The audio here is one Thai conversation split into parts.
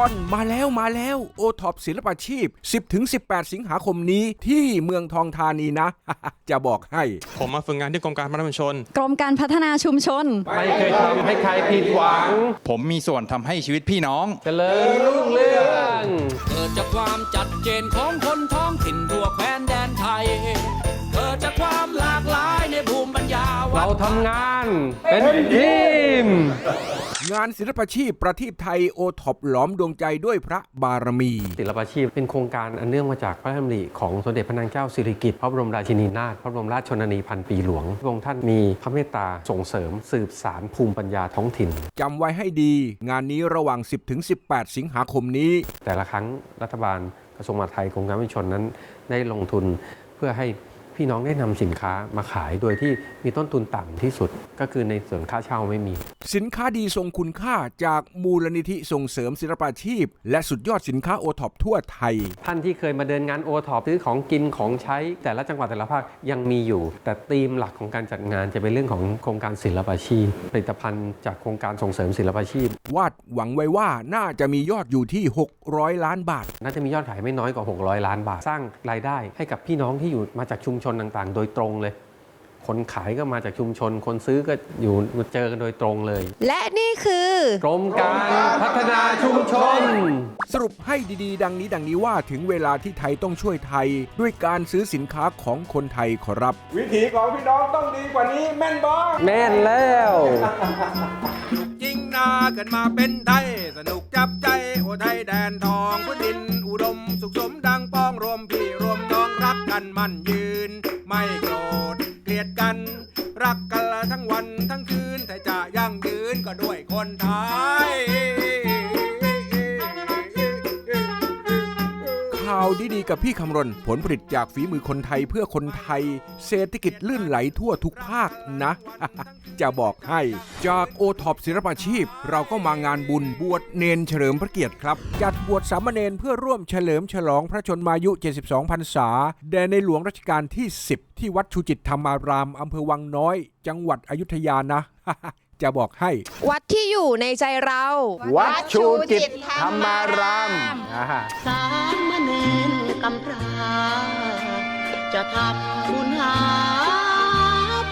ตอนมาแล้วมาแล้วโอท็อปศิลปาชีพ 10-18 สิงหาคมนี้ที่เมืองทองธานีนะ จะบอกให้ ผมมาฝึกงานที่กรมการพัฒนาชุมชน กรมการพัฒนาชุมชน ไม่เคยทำให้ใครผิดหวัง ผมมีส่วนทำให้ชีวิตพี่น้องเจริญรุ่งเรืองเกิดจากความจัดเจนของคนท้องถิ่นทั่วแคว้นแดนไทย ทำงาน เป็นทีม งานศิลปาชีพประทีปไทยโอท็อปหลอมดวงใจด้วยพระบารมี ศิลปาชีพเป็นโครงการอันเนื่องมาจากพระราชดำริของสมเด็จพระนางเจ้าสิริกิติ์พระบรมราชินีนาถพระบรมราชชนนีพันปีหลวงพระองค์ท่านมีพระเมตตาส่งเสริมสืบสารภูมิปัญญาท้องถิ่น จำไว้ให้ดี งานนี้ระหว่าง 10-18 สิงหาคมนี้ แต่ละครั้งรัฐบาลกระทรวงมหาดไทยกรมการวิชนนั้นได้ลงทุนเพื่อให้ พี่น้องได้นำสินค้ามาขายโดยที่มีต้นทุนต่ำที่สุด ก็คือในส่วนค่าเช่าไม่มี สินค้าดีทรงคุณค่าจากมูลนิธิส่งเสริมศิลปาชีพ และสุดยอดสินค้าโอท็อปทั่วไทย ท่านที่เคยมาเดินงานโอท็อปซื้อของกินของใช้แต่ละจังหวัดแต่ละภาคยังมีอยู่ แต่ธีมหลักของการจัดงานจะเป็นเรื่องของโครงการศิลปาชีพ ผลิตภัณฑ์จากโครงการส่งเสริมศิลปาชีพ วาดหวังไว้ว่าน่าจะมียอดอยู่ที่ 600 ล้านบาท น่าจะมียอดขายไม่น้อยกว่า 600 ล้านบาท สร้างรายได้ให้กับพี่น้องที่อยู่มาจากชุมชนต่างๆ โดยตรงเลย คนขายก็มาจากชุมชน คนซื้อก็อยู่มาเจอกันโดยตรงเลย และนี่คือกรมการพัฒนาชุมชน สรุปให้ดีๆ ดังนี้ดังนี้ว่าถึงเวลาที่ไทยต้องช่วยไทย ด้วยการซื้อสินค้าของคนไทยขอรับ วิถีของพี่น้องต้องดีกว่านี้แม่นบอแม่นแล้ว จริงนาเกิดมาเป็นไทย สนุกจับใจโอไทยแดนทองพื้นดินอุดม สุขสมดังป้องรวมพี่รวมน้องรักกันมั่นยืน ดีๆกับพี่คำรณ ผลผลิตจากฝีมือคนไทยเพื่อคนไทย เศรษฐกิจลื่นไหลทั่วทุกภาคนะ จะบอกให้ จากโอท็อปศิลปาชีพ เราก็มางานบุญบวชเนนเฉลิมพระเกียรติครับ จัดบวชสามเณรเพื่อร่วมเฉลิมฉลองพระชนมายุ 72 พรรษา แด่ในหลวงรัชกาลที่ 10 ที่วัดชูจิตธรรมารามอำเภอวังน้อย จังหวัดอยุธยานะ จะบอกให้ วัดที่อยู่ในใจเรา วัดชูจิตธรรมาราม อ่า สามเณร กำพร้า จะทำบุญหา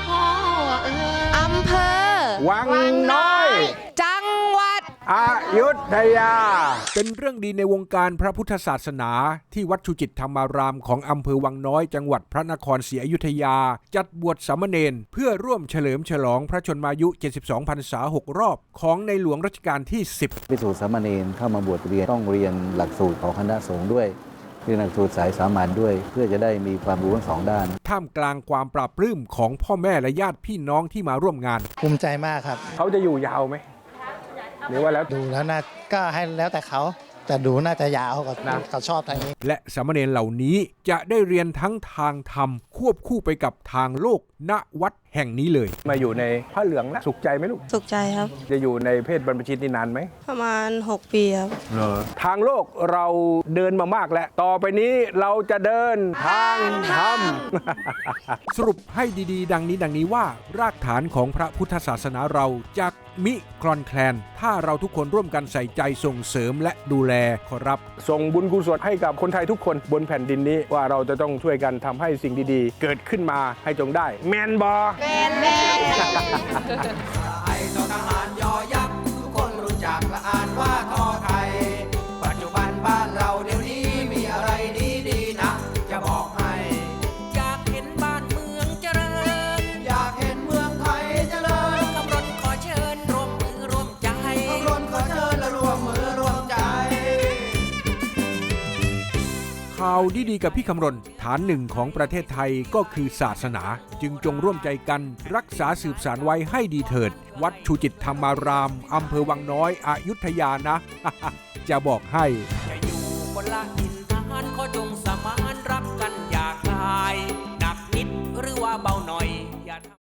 พ่อเอ๋ยอำเภอ วังน้อย จังหวัด อายุทยา เป็นเรื่องดีในวงการพระพุทธศาสนา ที่วัดชูจิตธรรมารามของอำเภอวังน้อยจังหวัดพระนครศรีอยุธยา จัดบวชสามเณรเพื่อร่วมเฉลิมฉลองพระชนมายุ 72พรรษา 6 รอบ ของในหลวงรัชกาลที่ 10 พิสูจน์สามเณรเข้ามาบวชเรียนต้องเรียนหลักสูตรของคณะสงฆ์ด้วย เรียนหลักสูตรสายสามัญด้วย เพื่อจะได้มีความรู้ทั้งสองด้าน ท่ามกลางความปราบปลื้มของพ่อแม่และญาติพี่น้องที่มาร่วมงาน ภูมิใจมากครับเขาจะอยู่ยาวไหมหรือว่าแล้ว ดูแล้วน่าก็ให้แล้วแต่เขาแต่ดูน่าจะยาวเขานะเขาชอบทางนี้ และสามเณรเหล่านี้จะได้เรียนทั้งทางธรรม ควบคู่ไปกับทางโลกณวัดแห่งนี้เลย มาอยู่ในผ้าเหลืองแล้วสุขใจไหมลูก สุขใจครับ จะอยู่ในเพศบรรพชิตนี่นานไหม ประมาณ 6 ปีครับ ทางโลกเราเดินมามากแล้ว ต่อไปนี้เราจะเดินทางธรรม สรุปให้ดีๆ ดังนี้ดังนี้ว่า รากฐานของพระพุทธศาสนาเราจากมิคลอนแคลน ถ้าเราทุกคนร่วมกันใส่ใจส่งเสริมและดูแลขอรับ ส่งบุญกุศลให้กับคนไทยทุกคนบนแผ่นดินนี้ว่าเราจะต้องช่วยกันทำให้สิ่งดีๆ เกิดขึ้นมาให้จงได้ แมนบอแม่แม่ไทยต่อทหารยอยักษ์ทุกคนรู้จักและอ่านว่าทอ ข่าวดีๆกับพี่คำรณ ฐานหนึ่งของประเทศไทยก็คือศาสนา จึงจงร่วมใจกันรักษาสืบสารไว้ให้ดีเถิด วัดชูจิตธรรมารามอำเภอวังน้อยอยุธยานะ จะบอกให้จะอยู่คนละทินทหารขอจงสมานรักกันอย่าคลาย หนักนิดหรือว่าเบาหน่อย